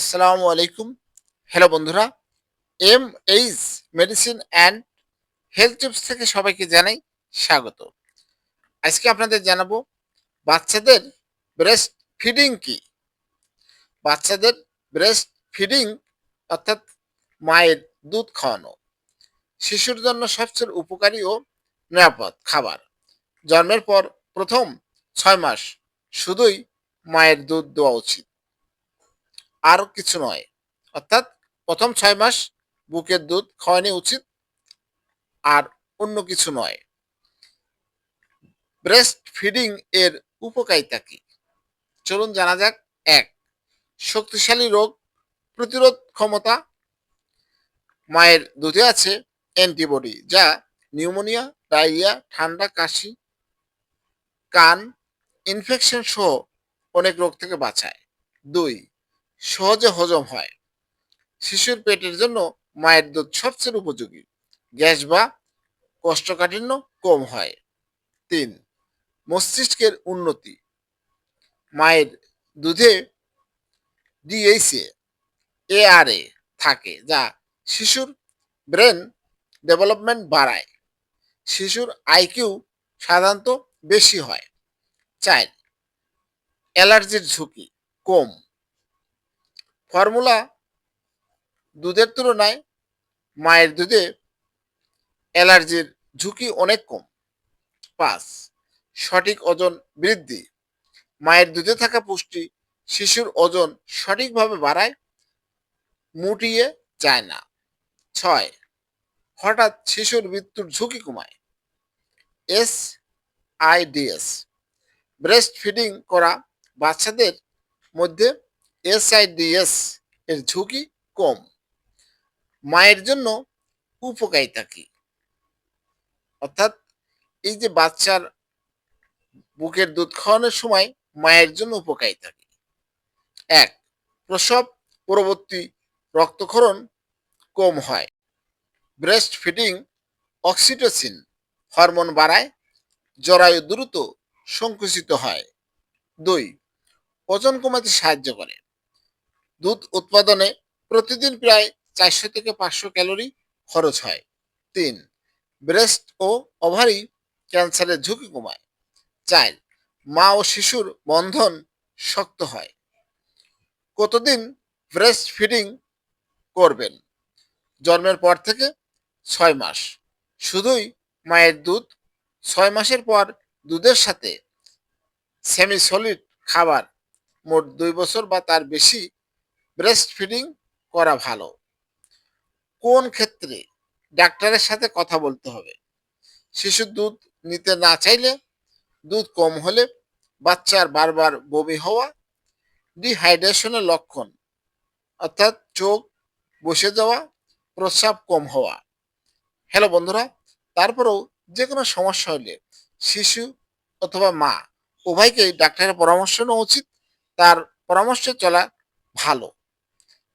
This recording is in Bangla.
আসসালামু আলাইকুম। হ্যালো বন্ধুরা M H medicine and health tips থেকে সবাইকে জানাই স্বাগত। আজকে আপনাদের জানাব, বাচ্চাদের ব্রেস্ট ফিডিং কি? বাচ্চাদের ব্রেস্ট ফিডিং অর্থাৎ মায়ের দুধ খাওয়ানো, শিশুর জন্য সবচেয়ে উপকারী ও নিরাপদ খাবার। জন্মের পর প্রথম ছয় মাস শুধুই মায়ের দুধ দেওয়া উচিত। আর কিছু নয়। অর্থাৎ প্রথম ছয় মাস বুকের দুধ খাওয়ানো উচিত আর অন্য কিছু নয়। ব্রেস্ট ফিডিং এর উপকারিতা কি? চলুন জানা যাক। এক, শক্তিশালী রোগ প্রতিরোধ ক্ষমতা। মায়ের দুধে আছে অ্যান্টিবডি যা নিউমোনিয়া, ডায়রিয়া, ঠান্ডা, কাশি, কান, ইনফেকশন সহ অনেক রোগ থেকে বাঁচায়। দুই সহজে হজম হয়। শিশুর পেটের জন্য মায়ের দুধ সবচেয়ে উপযোগী। গ্যাস বা কষ্টকাঠিন্য কম হয়। তিন, মস্তিষ্কের উন্নতি। মায়ের দুধে ডিএইসে এআরএ থাকে, যা শিশুর ব্রেন ডেভেলপমেন্ট বাড়ায়। শিশুর আইকিউ সাধারণত বেশি হয়। চার, অ্যালার্জির ঝুঁকি কম। ফর্মুলা দুধের তুলনায় মায়ের দুধে অ্যালার্জির ঝুঁকি অনেক কম। পাঁচ, সঠিক ওজন বৃদ্ধি। মায়ের দুধে থাকা পুষ্টি শিশুর ওজন সঠিকভাবে বাড়ায়, মুটিয়ে যায় না। ছয়, হঠাৎ শিশুর মৃত্যুর ঝুঁকি কমায়। এস আইডিএস ব্রেস্ট ফিডিং করা বাচ্চাদের মধ্যে এসআইডিএস এর ঝুঁকি কম। মায়ের জন্য উপকারিতা কি? অর্থাৎ এই যে বাচ্চার বুকের দুধ খাওয়ানোর সময় মায়ের জন্য উপকারিতা কি? এক, প্রসব পরবর্তী রক্তক্ষরণ কম হয়। ব্রেস্ট ফিডিং অক্সিটোসিন হরমোন বাড়ায়, জরায়ু দ্রুত সংকুচিত হয়। দুই, ওজন কমাতে সাহায্য করে। দুধ উৎপাদনে প্রতিদিন প্রায় চারশো থেকে পাঁচশো ক্যালোরি খরচ হয়। তিন, ব্রেস্ট ও ওভারি ক্যান্সারের ঝুঁকি কমায়। চার, মা ও শিশুর বন্ধন শক্ত হয়। কতদিন ব্রেস্ট ফিডিং করবেন? জন্মের পর থেকে ছয় মাস। শুধুই মায়ের দুধ। ছয় মাসের পর দুধের সাথে সেমি সলিড খাবার মোট দুই বছর বা তার বেশি ব্রেস্ট ফিডিং করা ভালো। কোন ক্ষেত্রে? ডাক্তারের সাথে কথা বলতে হবে। শিশুর দুধ নিতে না চাইলে, দুধ কম হলে বাচ্চার বারবার বমি হওয়া ডিহাইড্রেশনের লক্ষণ, অর্থাৎ চোখ বসে যাওয়া, প্রস্রাব কম হওয়া। হ্যালো বন্ধুরা, তারপরেও যে কোনো সমস্যা হলে শিশু অথবা মা উভয়কেই ডাক্তারের পরামর্শ নেওয়া উচিত। তার পরামর্শে চলা ভালো।